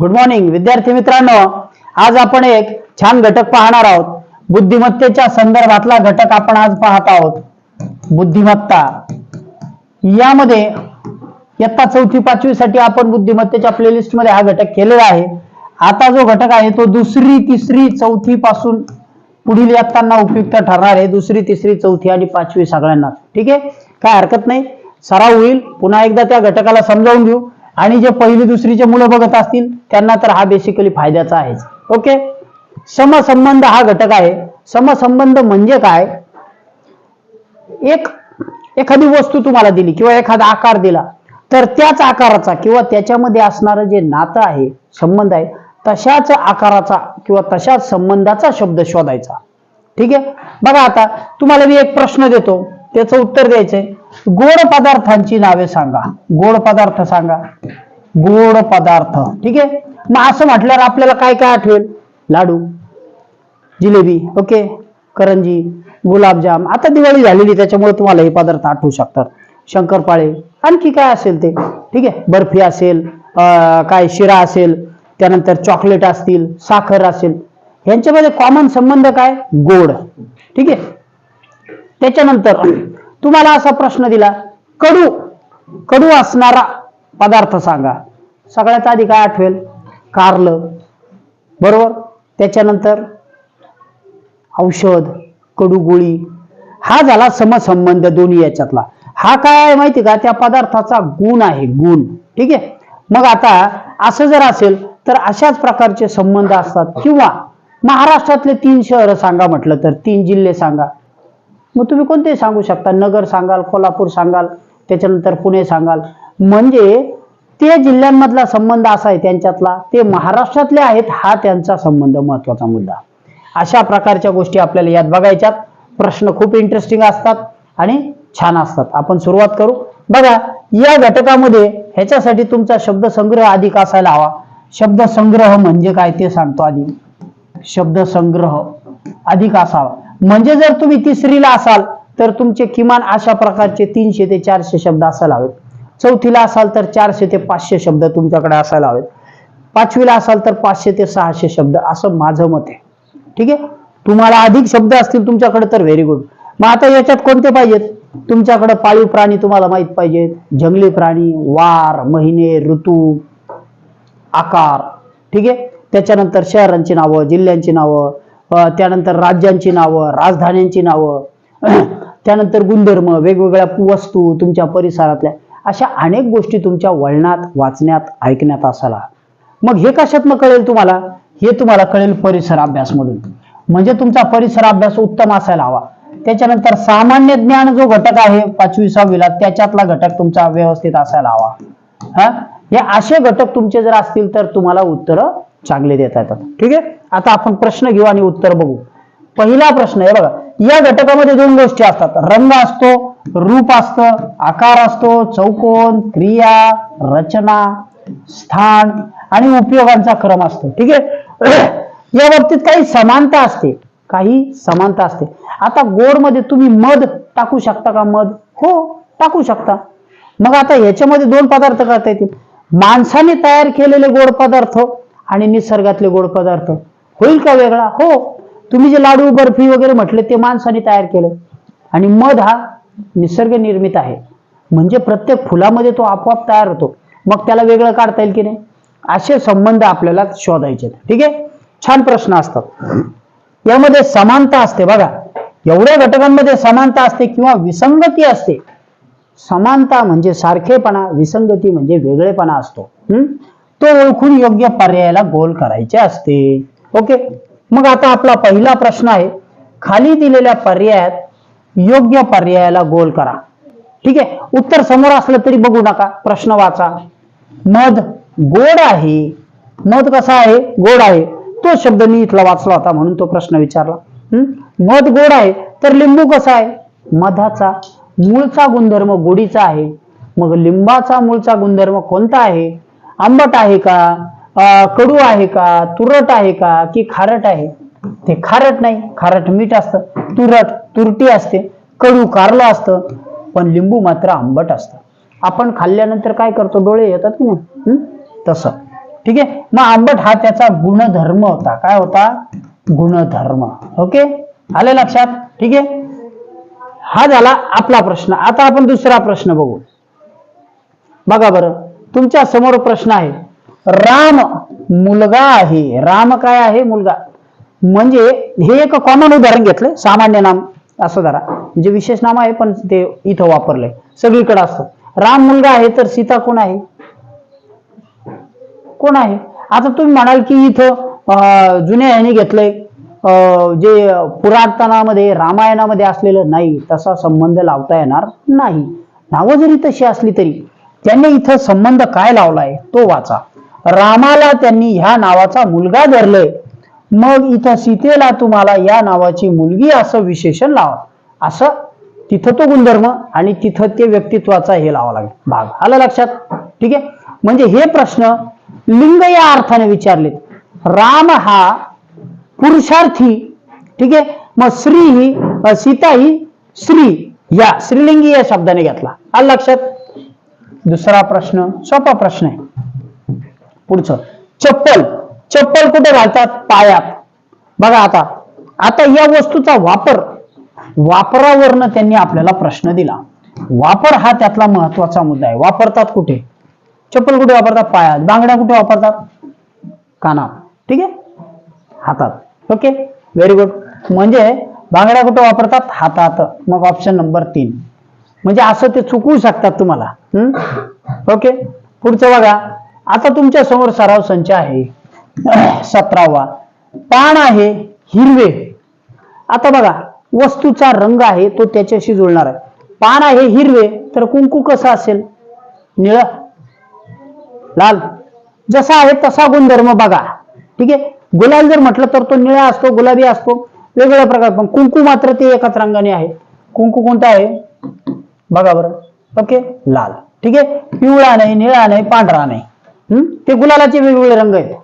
Good morning विद्यार्थी मित्रांनो. आज आपण एक छान घटक पाहणार आहोत. बुद्धिमत्तेच्या संदर्भातला घटक आपण आज पाहत आहोत. बुद्धिमत्ता. यामध्ये इयत्ता चौथी पाचवी साठी आपण बुद्धिमत्तेच्या प्लेलिस्टमध्ये हा घटक केलेला आहे. आता जो घटक आहे तो दुसरी तिसरी चौथी पासून पुढील इयत्तांना उपयुक्त ठरणार आहे. दुसरी तिसरी चौथी आणि पाचवी सगळ्यांना. ठीक आहे? काय हरकत नाही. सराव होईल. पुन्हा एकदा त्या घटकाला समजावून घेऊ. आणि जे पहिली दुसरीचे मुलं बघत असतील त्यांना तर हा बेसिकली फायद्याचा आहेच. ओके समसंबंध हा घटक आहे. समसंबंध म्हणजे काय? एक एखादी वस्तू तुम्हाला दिली किंवा एखादा आकार दिला तर त्याच आकाराचा किंवा त्याच्यामध्ये असणारं जे नातं आहे संबंध आहे तशाच आकाराचा किंवा तशाच संबंधाचा शब्द शोधायचा. ठीक आहे? बघा आता तुम्हाला मी एक प्रश्न देतो. त्याचं उत्तर द्यायचंय. गोड पदार्थांची नावे सांगा. गोड पदार्थ सांगा. गोड पदार्थ. ठीक आहे? मग असं म्हटल्यावर आपल्याला काय काय आठवेल? लाडू जिलेबी ओके? करंजी गुलाबजाम. आता दिवाळी झालेली त्याच्यामुळे तुम्हाला हे पदार्थ आठवू शकतात. शंकरपाळे आणखी काय असेल ते? ठीक आहे? बर्फी असेल काय शिरा असेल त्यानंतर चॉकलेट असतील साखर असेल. यांच्यामध्ये कॉमन संबंध काय? गोड. ठीक आहे? त्याच्यानंतर तुम्हाला असा प्रश्न दिला कडू कडू असणारा पदार्थ सांगा. सगळ्यात आधी काय आठवेल? कारलं. बरोबर? त्याच्यानंतर औषध कडू गोळी. हा झाला समसंबंध दोन्ही याच्यातला. हा काय आहे माहिती का? त्या पदार्थाचा गुण आहे गुण. ठीक आहे? मग आता असं जर असेल तर अशाच प्रकारचे संबंध असतात. किंवा महाराष्ट्रातले तीन शहरं सांगा म्हटलं तर तीन जिल्हे सांगा. मग तुम्ही कोणते सांगू शकता? नगर सांगाल कोल्हापूर सांगाल त्याच्यानंतर पुणे सांगाल. म्हणजे ते जिल्ह्यांमधला संबंध असा आहे त्यांच्यातला. ते महाराष्ट्रातले आहेत हा त्यांचा संबंध महत्त्वाचा मुद्दा. अशा प्रकारच्या गोष्टी आपल्याला यात बघायच्यात. प्रश्न खूप इंटरेस्टिंग असतात आणि छान असतात. आपण सुरुवात करू. बघा या घटकामध्ये ह्याच्यासाठी तुमचा शब्दसंग्रह अधिक असायला हवा. शब्दसंग्रह म्हणजे काय ते सांगतो आधी. शब्दसंग्रह अधिक असावा. म्हणजे जर तुम्ही तिसरीला असाल तर तुमचे किमान अशा प्रकारचे तीनशे ते चारशे शब्द असायला हवेत. चौथीला असाल तर चारशे ते पाचशे शब्द तुमच्याकडे असायला हवेत. पाचवीला असाल तर पाचशे ते सहाशे शब्द असं माझं मत आहे. ठीक आहे? तुम्हाला अधिक शब्द असतील तुमच्याकडे तर व्हेरी गुड मग आता याच्यात कोणते पाहिजेत? तुमच्याकडे पाळीव प्राणी तुम्हाला माहीत पाहिजेत. जंगली प्राणी वार महिने ऋतू आकार. ठीक आहे? त्याच्यानंतर शहरांची नावं जिल्ह्यांची नावं त्यानंतर राज्यांची नावं राजधान्यांची नावं त्यानंतर गुणधर्म वेगवेगळ्या वस्तू तुमच्या परिसरातल्या अशा अनेक गोष्टी तुमच्या वळणात वाचण्यात ऐकण्यात असायला. मग हे कशातनं कळेल तुम्हाला? हे तुम्हाला कळेल परिसर अभ्यासमधून. म्हणजे तुमचा परिसर अभ्यास उत्तम असायला हवा. त्याच्यानंतर सामान्य ज्ञान जो घटक आहे पाचवी सहावीला त्याच्यातला घटक तुमचा व्यवस्थित असायला हवा. हा? हे असे घटक तुमचे जर असतील तर तुम्हाला उत्तर चांगले देता येतात ठीक आहे? आता आपण प्रश्न घेऊ आणि उत्तर बघू. पहिला प्रश्न आहे बघा या घटकामध्ये दोन गोष्टी असतात. रंग असतो रूप असतं आकार असतो चौकोन क्रिया रचना स्थान आणि उपयोगांचा क्रम असतो. ठीक आहे? या बाबतीत काही समानता असते. काही समानता असते. आता गोडमध्ये तुम्ही मध टाकू शकता का मध? हो टाकू शकता. मग आता याच्यामध्ये दोन पदार्थ करता येतील. माणसाने तयार केलेले गोड पदार्थ आणि निसर्गातले गोड पदार्थ. होईल का वेगळा? हो. तुम्ही जे लाडू बर्फी वगैरे म्हटले ते माणसाने तयार केलं. आणि मध हा निसर्ग निर्मित आहे. म्हणजे प्रत्येक फुलामध्ये तो आपोआप तयार होतो. मग त्याला वेगळं काढता येईल की नाही? असे संबंध आपल्याला शोधायचे ठीक आहे? छान प्रश्न असतात. यामध्ये समानता असते बघा. एवढ्या घटकांमध्ये समानता असते किंवा विसंगती असते. समानता म्हणजे सारखेपणा विसंगती म्हणजे वेगळेपणा असतो. हम्म? तो ओळखून योग्य पर्यायाला गोल करायचे असते. ओके? मग आता आपला पहिला प्रश्न आहे खाली दिलेल्या पर्यायात योग्य पर्यायाला गोल करा. ठीक आहे? उत्तर समोर असलं तरी बघू नका प्रश्न वाचा. मध गोड आहे. मध कसा आहे? गोड आहे. तो शब्द मी इथला वाचला होता म्हणून तो प्रश्न विचारला. मध गोड आहे तर लिंबू कसा आहे? मधाचा. मूळचा गुणधर्म गोडीचा आहे. मग लिंबाचा मूळचा गुणधर्म कोणता आहे? आंबट आहे का? कडू आहे का? तुरट आहे का? की खारट आहे? ते खारट नाही. खारट मीठ असतं. तुरट तुरटी असते. कडू कारलं असतं. पण लिंबू मात्र आंबट असतं. आपण खाल्ल्यानंतर काय करतो? डोळे येतात की नाही? तसं. ठीक आहे? मग आंबट हा त्याचा गुणधर्म होता. काय होता? गुणधर्म. ओके? आले लक्षात? ठीक आहे? हा झाला आपला प्रश्न. आता आपण दुसरा प्रश्न बघू. बघा बरं. तुमच्यासमोर प्रश्न आहे. राम मुलगा आहे. राम काय आहे? मुलगा. म्हणजे हे एक कॉमन उदाहरण घेतलंय. सामान्य नाम असं धरा. म्हणजे विशेष नाम आहे पण ते इथं वापरलंय. सगळीकडे असतं. राम मुलगा आहे तर सीता कोण आहे? कोण आहे? आता तुम्ही म्हणाल की इथं अं, जुन्या ह्याने घेतलंय. अं, जे पुरातनामध्ये रामायणामध्ये असलेलं नाही तसा संबंध लावता येणार नाही. नावं जरी तशी असली तरी. त्यांनी इथं संबंध काय लावलाय तो वाचा. रामाला त्यांनी ह्या नावाचा मुलगा धरलंय. मग इथं सीतेला तुम्हाला या नावाची मुलगी असं विशेषण लावा. असं तिथं तो गुणधर्म आणि तिथं ते व्यक्तित्वाचा हे लावा लागेल. भाग. आलं लक्षात? ठीक आहे? म्हणजे हे प्रश्न लिंग या अर्थाने विचारलेत. राम हा पुरुषार्थी. ठीक आहे? मग स्त्री ही सीता ही स्त्री. या स्त्रीलिंगी या शब्दाने घेतला. आला लक्षात? दुसरा प्रश्न सोपा प्रश्न आहे. पुढचं चप्पल. चप्पल कुठे घालतात? पायात. बघा आता आता या वस्तूचा वापर वापरावरनं त्यांनी आपल्याला प्रश्न दिला. वापर हा त्यातला महत्त्वाचा मुद्दा आहे. वापरतात कुठे? चप्पल कुठे वापरतात? पायात. बांगड्या कुठे वापरतात? कानात. ठीक आहे? हातात. ओके? व्हेरी गुड म्हणजे बांगड्या कुठे वापरतात? हातात. मग ऑप्शन नंबर तीन. म्हणजे असं ते चुकवू शकतात तुम्हाला. ओके पुढचं बघा. आता तुमच्यासमोर सराव संच आहे. सतरावा. पान आहे हिरवे. आता बघा वस्तूचा रंग आहे तो त्याच्याशी जुळणार आहे. पान आहे हिरवे तर कुंकू कसं असेल? निळ. लाल. जसा आहे तसा गुणधर्म बघा. ठीक आहे? गुलाल जर म्हटलं तर तो निळा असतो गुलाबी असतो. वेगवेगळ्या प्रकार. पण कुंकू मात्र ते एकाच रंगाने आहे. कुंकू कोणता आहे? बघा बरं. ओके? लाल. ठीक आहे? पिवळा नाही निळा नाही पांढरा नाही. हम्म? ते गुलालाचे वेगवेगळे रंग आहेत.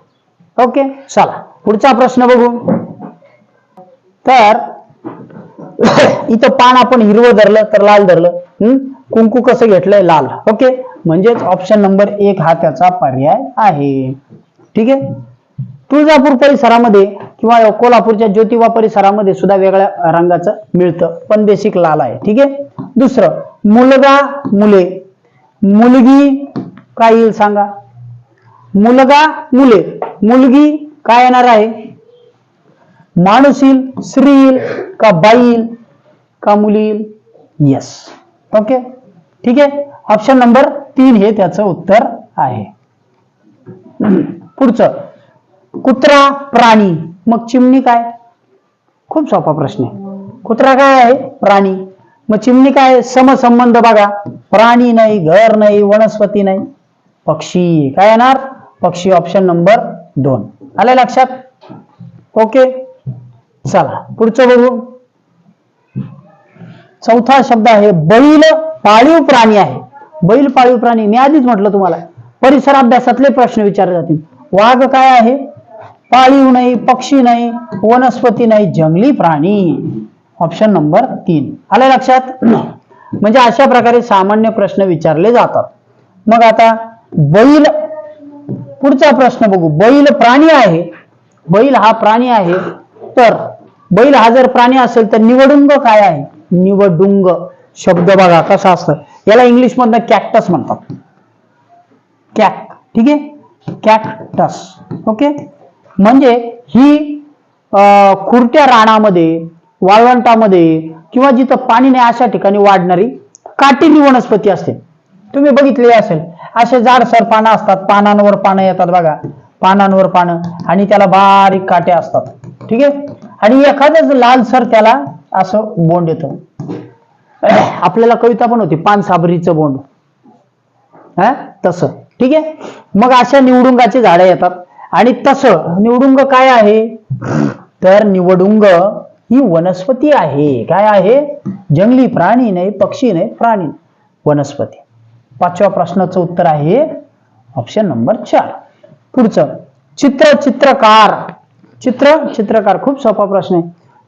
ओके? चला. पुढचा प्रश्न बघू. तर इथं पान आपण हिरवं धरलं तर लाल धरलं. हम्म? कुंकू कसं घेतलंय? लाल. ओके? म्हणजेच ऑप्शन नंबर एक हा त्याचा पर्याय आहे. ठीक आहे? तुळजापूर परिसरामध्ये किंवा कोल्हापूरच्या ज्योतिबा परिसरामध्ये सुद्धा वेगळ्या रंगाचं मिळतं. पण बेसिक लाल आहे. ठीक आहे? दुसरं मुलगा मुले. मुलगी काय येईल सांगा? मुलगा मुले. मुलगी काय येणार आहे? माणूस येईल स्त्री येईल का बाई येईल का मुली येईल? येस ओके ठीक आहे? ऑप्शन नंबर तीन हे त्याचं उत्तर आहे. पुढचं. कुत्रा प्राणी. मग चिमणी काय? खूप सोपा प्रश्न आहे. कुत्रा काय आहे? प्राणी. मग चिमणी काय? समसंबंध बघा. प्राणी नाही घर नाही वनस्पती नाही. पक्षी काय येणार? पक्षी ऑप्शन नंबर दोन. आलं लक्षात? ओके. चला पुढचं बघू. चौथा शब्द आहे बैल पाळीव प्राणी आहे. बैल पाळीव प्राणी मी आधीच म्हटलं तुम्हाला. परिसर अभ्यासातले प्रश्न विचारले जातील. वाघ काय आहे? पाळीव नाही पक्षी नाही वनस्पती नाही जंगली प्राणी. ऑप्शन नंबर तीन. आलं लक्षात? म्हणजे अशा प्रकारे सामान्य प्रश्न विचारले जातात. मग आता बैल पुढचा प्रश्न बघू. बैल प्राणी आहे. बैल हा प्राणी आहे. तर बैल हा जर प्राणी असेल तर निवडुंग काय आहे? निवडुंग. शब्द बघा कसा असतं. याला इंग्लिश मधनं कॅक्टस म्हणतात. कॅक ठीक आहे? Cactus okay? म्हणजे ही खुरट्या रानामध्ये वाळवंटामध्ये किंवा जिथं पाणी नाही अशा ठिकाणी वाढणारी काटेरी वनस्पती असते तुम्ही बघितले असेल असे जाडसर पानं असतात पानांवर पानं येतात बघा. पानांवर पानं आणि त्याला बारीक काटे असतात. ठीक आहे? आणि एखादंच लालसर त्याला असं बोंड येतं. आपल्याला कविता पण होती पान साबरीचं बोंड. हा? तसं. ठीक आहे? मग अशा निवडुंगाची झाडं येतात. आणि तसं निवडुंग काय आहे? तर निवडुंग ही वनस्पती आहे. काय आहे? जंगली प्राणी नाही पक्षी नाही प्राणी वनस्पती. पाचव्या प्रश्नाचं उत्तर आहे ऑप्शन नंबर चार. पुढचं चित्र चित्रकार. चित्र चित्रकार खूप सोपा प्रश्न आहे.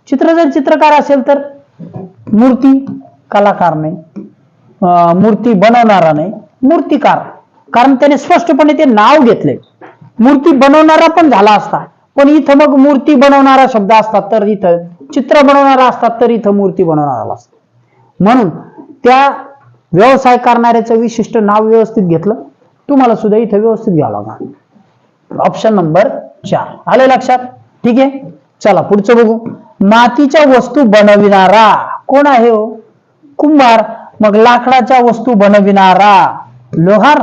चित्र जर चित्रकार असेल तर मूर्ती कलाकार नाही. अं, मूर्ती बनवणारा नाही. मूर्तिकार. कारण त्याने स्पष्टपणे ते नाव घेतले मूर्ती बनवणारा पण झाला असता. पण इथं मग मूर्ती बनवणारा शब्द असतात तर इथं चित्र बनवणारा असतात तर इथं मूर्ती बनवणारा असतात म्हणून त्या व्यवसाय करणाऱ्याचं विशिष्ट नाव व्यवस्थित घेतलं तुम्हाला सुद्धा इथं व्यवस्थित घ्यावं लागणार. ऑप्शन नंबर चार. आले लक्षात? ठीक आहे? चला पुढचं बघू. मातीच्या वस्तू बनविणारा. कोण आहे हो? कुंभार. मग लाकडाच्या वस्तू बनविणारा. लोहार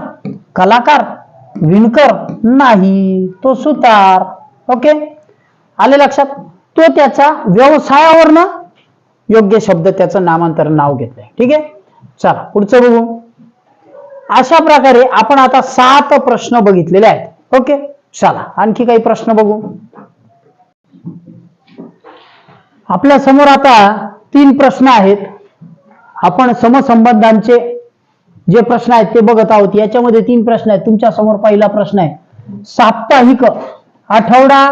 कलाकार विणकर. नाही तो सुतार. ओके? आले लक्षात? तो त्याच्या व्यवसायावरनं योग्य शब्द त्याचं नामांतर नाव घेतलंय. ठीक आहे? चला पुढचं बघू. अशा प्रकारे आपण आता सात प्रश्न बघितलेले आहेत. ओके? चला आणखी काही प्रश्न बघू. आपल्यासमोर आता तीन प्रश्न आहेत. आपण समसंबंधांचे जे प्रश्न आहेत ते बघत आहोत. याच्यामध्ये तीन प्रश्न आहेत. तुमच्यासमोर पहिला प्रश्न आहे. साप्ताहिक आठवडा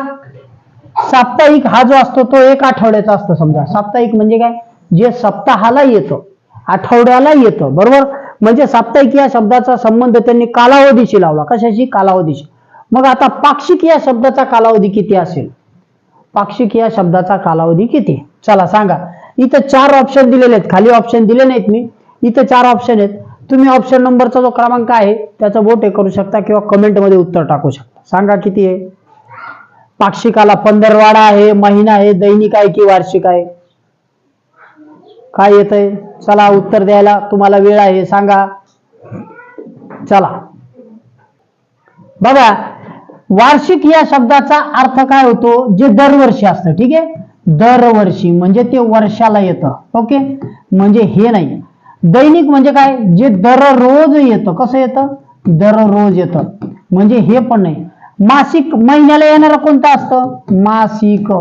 साप्ताहिक हा जो असतो तो एक आठवड्याचा असतो समजा. साप्ताहिक म्हणजे काय? जे सप्ताहाला येतं आठवड्याला येतं बरोबर? म्हणजे साप्ताहिक या शब्दाचा संबंध त्यांनी कालावधीशी लावला. कशाशी? कालावधीशी. मग आता पाक्षिक या शब्दाचा कालावधी किती असेल? पाक्षिक या शब्दाचा कालावधी किती? चला सांगा. इथं चार ऑप्शन दिलेले आहेत. खाली ऑप्शन दिले नाहीत मी. इथं चार ऑप्शन आहेत. तुम्ही ऑप्शन नंबरचा जो क्रमांक आहे त्याचा बोट हे करू शकता किंवा कमेंटमध्ये उत्तर टाकू शकता. सांगा किती आहे? पाक्षिकाला पंधरवाडा आहे महिना आहे दैनिक आहे की वार्षिक आहे? काय येत आहे चला उत्तर द्यायला तुम्हाला वेळ आहे सांगा. चला. बघा वार्षिक या शब्दाचा अर्थ काय होतो? जे दरवर्षी असतं ठीक आहे? दरवर्षी म्हणजे ते वर्षाला येतं ओके? म्हणजे हे नाही. दैनिक म्हणजे काय? जे दररोज येतं कसं येतं? दररोज येतं. म्हणजे हे पण नाही. मासिक महिन्याला येणारा कोणतं असतं? मासिक.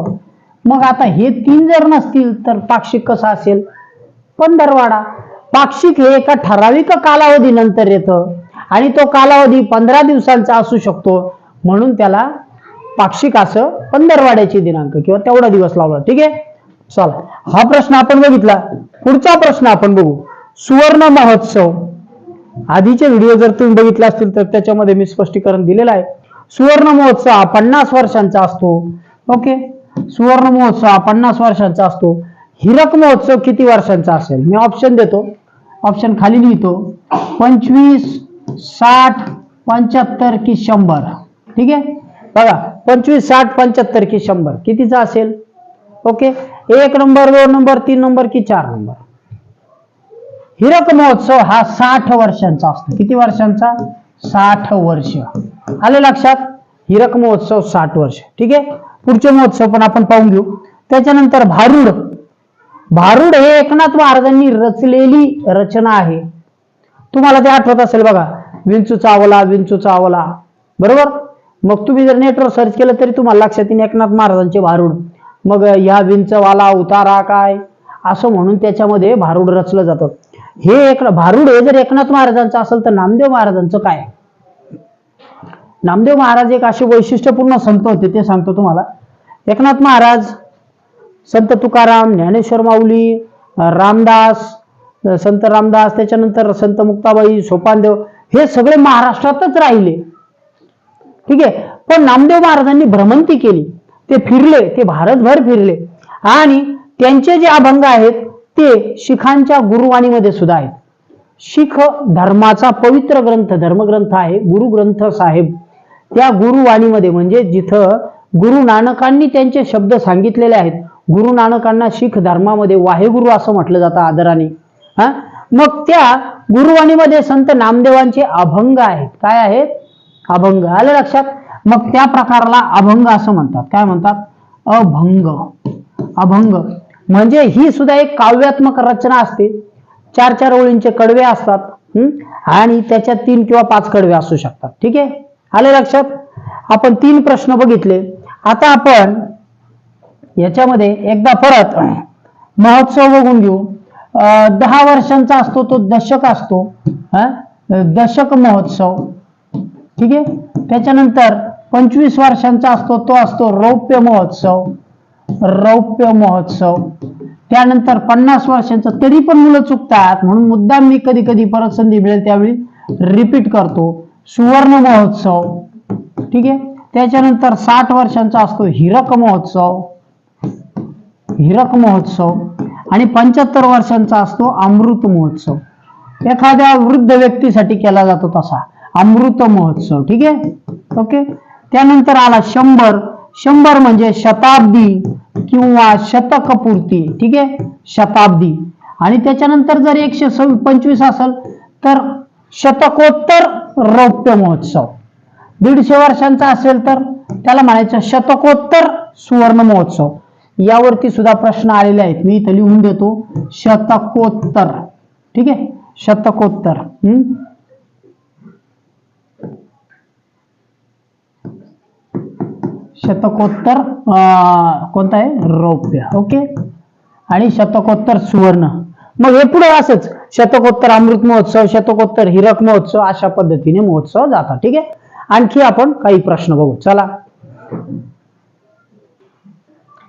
मग आता हे तीन जर नसतील तर पाक्षिक कसं असेल? पंधरवाडा. पाक्षिक हे एका ठराविक कालावधीनंतर येतं. आणि तो कालावधी पंधरा दिवसांचा असू शकतो. म्हणून त्याला पाक्षिक असं पंधरवाड्याचे दिनांक किंवा तेवढा दिवस लावला. ठीक आहे? चला. हा प्रश्न आपण बघितला. पुढचा प्रश्न आपण बघू. सुवर्ण महोत्सव. आधीचे व्हिडिओ जर तुम्ही बघितले असतील तर त्याच्यामध्ये मी स्पष्टीकरण दिलेलं आहे. सुवर्ण महोत्सव हा पन्नास वर्षांचा असतो. ओके सुवर्ण महोत्सव हा पन्नास वर्षांचा असतो. हिरक महोत्सव किती वर्षांचा असेल? मी ऑप्शन देतो. ऑप्शन खाली लिहितो. पंचवीस साठ पंच्याहत्तर की शंभर. ठीक आहे? बघा पंचवीस साठ पंच्याहत्तर की शंभर. कितीचा असेल? ओके एक नंबर दोन नंबर तीन नंबर की चार नंबर? हिरक महोत्सव हा साठ वर्षांचा असतो. किती वर्षांचा? साठ वर्ष. आले लक्षात? हिरक महोत्सव साठ वर्ष. ठीक आहे? पुढचे महोत्सव पण आपण पाहून घेऊ. त्याच्यानंतर भारुड. भारुड हे एकनाथ महाराजांनी रचलेली रचना आहे. तुम्हाला ते आठवत असेल बघा. विंचू चावला विंचू चावला. बरोबर? मग तुम्ही जर नेटवर सर्च केलं तरी तुम्हाला लक्षात येईल एकनाथ महाराजांचे भारुड. मग ह्या विंचवाला उतारा काय? असं म्हणून त्याच्यामध्ये भारुड रचलं जातं. हे एक भारुड हे जर एकनाथ महाराजांचं असेल तर नामदेव महाराजांचं काय? नामदेव महाराज एक असे वैशिष्ट्यपूर्ण संत होते ते सांगतो तुम्हाला. एकनाथ महाराज संत तुकाराम ज्ञानेश्वर माऊली रामदास संत रामदास त्याच्यानंतर संत मुक्ताबाई सोपानदेव हे सगळे महाराष्ट्रातच राहिले. ठीक आहे? पण नामदेव महाराजांनी भ्रमंती केली. ते फिरले ते भारतभर फिरले. आणि त्यांचे जे अभंग आहेत ते शिखांच्या गुरुवाणीमध्ये सुद्धा आहेत. शिख धर्माचा पवित्र ग्रंथ धर्मग्रंथ आहे गुरुग्रंथ साहेब. त्या गुरुवाणीमध्ये म्हणजे जिथं गुरु नानकांनी त्यांचे शब्द सांगितलेले आहेत गुरु नानकांना शीख धर्मामध्ये वाहेगुरु असं म्हटलं जातं आदराने. हा? मग त्या गुरुवाणीमध्ये संत नामदेवांचे अभंग आहेत. काय आहेत? अभंग. आलं लक्षात? मग त्या प्रकाराला अभंग असं म्हणतात. काय म्हणतात? अभंग. अभंग. म्हणजे ही सुद्धा एक काव्यात्मक रचना असते. चार चार ओळींचे कडवे असतात आणि त्याच्यात तीन किंवा पाच कडवे असू शकतात. ठीक आहे? आले लक्षात? आपण तीन प्रश्न बघितले. आता आपण याच्यामध्ये एकदा परत महोत्सव बघून घेऊ. अं, दहा वर्षांचा असतो तो दशक असतो. दशक महोत्सव. ठीक आहे? त्याच्यानंतर पंचवीस वर्षांचा असतो तो असतो रौप्य महोत्सव. रौप्य महोत्सव. त्यानंतर पन्नास वर्षांचा तरी पण मुलं चुकतात. म्हणून मुद्दाम मी कधी कधी परत संधी मिळेल त्यावेळी रिपीट करतो. सुवर्ण महोत्सव. ठीक आहे? त्याच्यानंतर साठ वर्षांचा असतो हिरक महोत्सव. हिरक महोत्सव. आणि पंच्याहत्तर वर्षांचा असतो अमृत महोत्सव. एखाद्या वृद्ध व्यक्तीसाठी केला जातो तसा. अमृत महोत्सव. ठीक आहे? ओके? त्यानंतर आला शंभर. शंभर म्हणजे शताब्दी किंवा शतकपूर्ती. ठीक आहे? शताब्दी. आणि त्याच्यानंतर जर एकशे सव्वी पंचवीस असेल तर शतकोत्तर रौप्य महोत्सव. दीडशे वर्षांचा असेल तर त्याला म्हणायचं शतकोत्तर सुवर्ण महोत्सव. यावरती सुद्धा प्रश्न आलेले आहेत. मी इथं लिहून देतो. शतकोत्तर. ठीक आहे? शतकोत्तर. हम्म शतकोत्तर अं, कोणता आहे? रौप्य. ओके? आणि शतकोत्तर सुवर्ण. मग हे पुढे असंच. शतकोत्तर अमृत महोत्सव शतकोत्तर हिरक महोत्सव अशा पद्धतीने महोत्सव जातात ठीक आहे? आणखी आपण काही प्रश्न बघू. चला.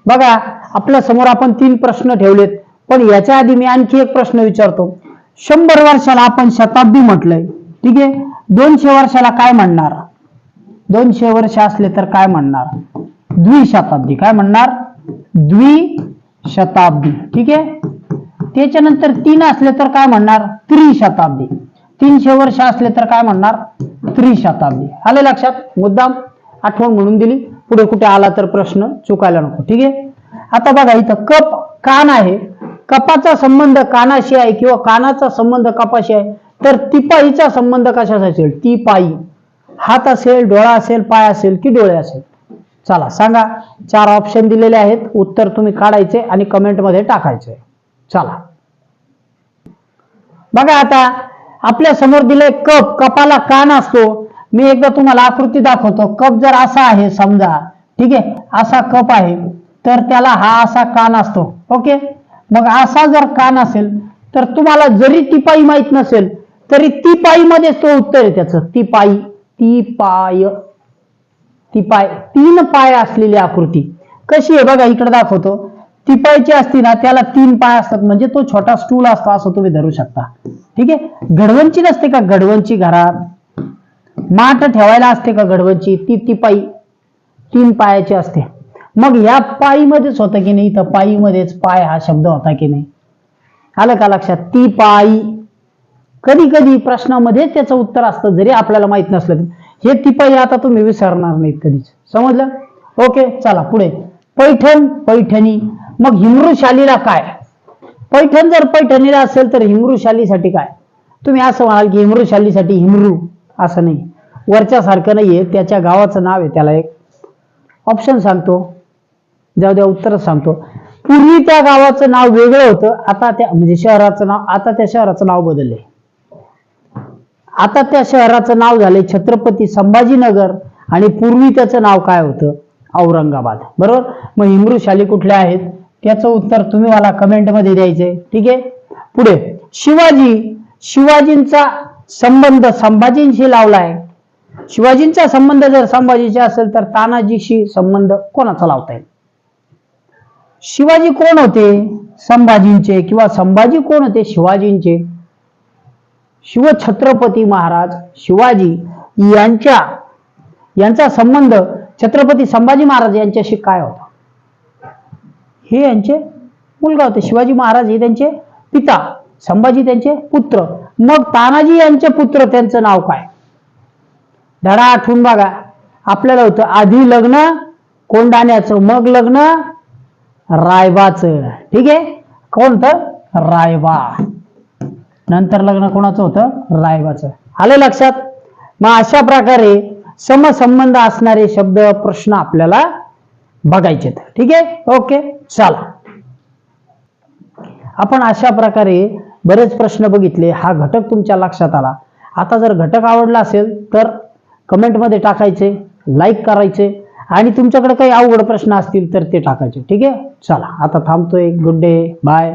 बघा आपल्यासमोर आपण तीन प्रश्न ठेवलेत पण याच्या आधी मी आणखी एक प्रश्न विचारतो. शंभर वर्षाला आपण शताब्दी म्हटलंय ठीक आहे? दोनशे वर्षाला काय म्हणणार? दोनशे वर्ष असले तर काय म्हणणार? द्विशताब्दी. काय म्हणणार? द्विशताब्दी ठीक आहे? त्याच्यानंतर तीन असले तर काय म्हणणार? त्रिशताब्दी तीनशे वर्ष असले तर काय म्हणणार? त्रिशताब्दी आलं लक्षात? मुद्दाम? आठवण म्हणून दिली. पुढे कुठे आला तर प्रश्न? चुकायला नको. ठीक आहे? आता बघा इथं कप कान आहे. कपाचा संबंध कानाशी आहे किंवा कानाचा संबंध कपाशी आहे? तर तिपाईचा संबंध कशाचा असेल? तिपाई हात असेल डोळा असेल पाय असेल की डोळे असेल? चला सांगा. चार ऑप्शन दिलेले आहेत. उत्तर तुम्ही काढायचे आणि कमेंटमध्ये टाकायचे. चला. बघा आता आपल्यासमोर दिले कप कपाला कान असतो. मी एकदा तुम्हाला आकृती दाखवतो. कप जर असा आहे समजा ठीक आहे असा कप आहे तर त्याला हा असा कान असतो. ओके? मग असा जर कान असेल तर तुम्हाला जरी तिपाई माहीत नसेल तरी तिपाई मध्ये तो उत्तर आहे त्याचं. तिपाई ती पाय ती पाय तीन पाय असलेली आकृती. कशी आहे? बघा इकडे दाखवतो. ती असती ना त्याला तीन पाय असतात. म्हणजे तो छोटा स्टूल असतो असं तुम्ही धरू शकता. ठीक आहे? घडवणची नसते का गडवंची घरात? माठ ठेवायला असते का गडवंची? ती टिपाई तीन पायाची असते. मग या पायीमध्येच होतं की नाही? तर पायीमध्येच पाय हा शब्द होता की नाही? आलं का लक्षात? ती पायी. कधी कधी प्रश्नामध्ये त्याचं उत्तर असतं जरी आपल्याला माहीत नसलं तरी. हे तिपाई आता तुम्ही विसरणार नाहीत कधीच. समजलं? ओके चला पुढे. पैठण पैठणी. मग हिमरूशालीला काय? पैठण जर पैठणीला असेल तर हिमरूशालीसाठी काय? तुम्ही असं म्हणाल की हिमरूशालीसाठी हिमरू असं नाही. वरच्या सारखं नाहीये त्याच्या गावाचं नाव आहे त्याला एक. ऑप्शन सांगतो. जाऊ द्या उत्तरच सांगतो. पूर्वी त्या गावाचं नाव वेगळं होतं आता त्या म्हणजे शहराचं नाव आता त्या शहराचं नाव बदलले आता त्या शहराचं नाव झालंय छत्रपती संभाजीनगर आणि पूर्वी त्याचं नाव काय होतं? औरंगाबाद. बरोबर? मग हिमृशाली कुठल्या आहेत? त्याचं उत्तर तुम्ही मला कमेंटमध्ये द्यायचंय ठीक आहे? पुढे. शिवाजी शिवाजींचा संबंध संभाजींशी लावलाय. शिवाजींचा संबंध जर संभाजीशी असेल तर तानाजीशी संबंध कोणाचा लावता येईल? शिवाजी कोण होते? संभाजींचे किंवा संभाजी कोण होते? शिवाजींचे. शिवछत्रपती महाराज शिवाजी यांच्या यांचा संबंध छत्रपती संभाजी महाराज यांच्याशी काय होता? हे यांचे मुलगा होते. शिवाजी महाराज हे त्यांचे पिता संभाजी त्यांचे पुत्र. मग तानाजी यांचे पुत्र त्यांचं नाव काय? धडा आठवून बघा. आपल्याला होतं आधी लग्न कोंडाण्याचं मग लग्न रायबाचं. ठीक आहे? कोणतं रायबा. नंतर लग्न कोणाचं होतं? रायबाचं. आलं लक्षात? मग अशा प्रकारे समसंबंध असणारे शब्द प्रश्न आपल्याला बघायचे ठीक आहे? ओके चला. आपण अशा प्रकारे बरेच प्रश्न बघितले. हा घटक तुमच्या लक्षात आला. आता जर घटक आवडला असेल तर कमेंटमध्ये टाकायचे लाईक करायचे आणि तुमच्याकडे काही अवघड प्रश्न असतील तर ते टाकायचे. ठीक आहे? चला आता थांबतोय. Good day bye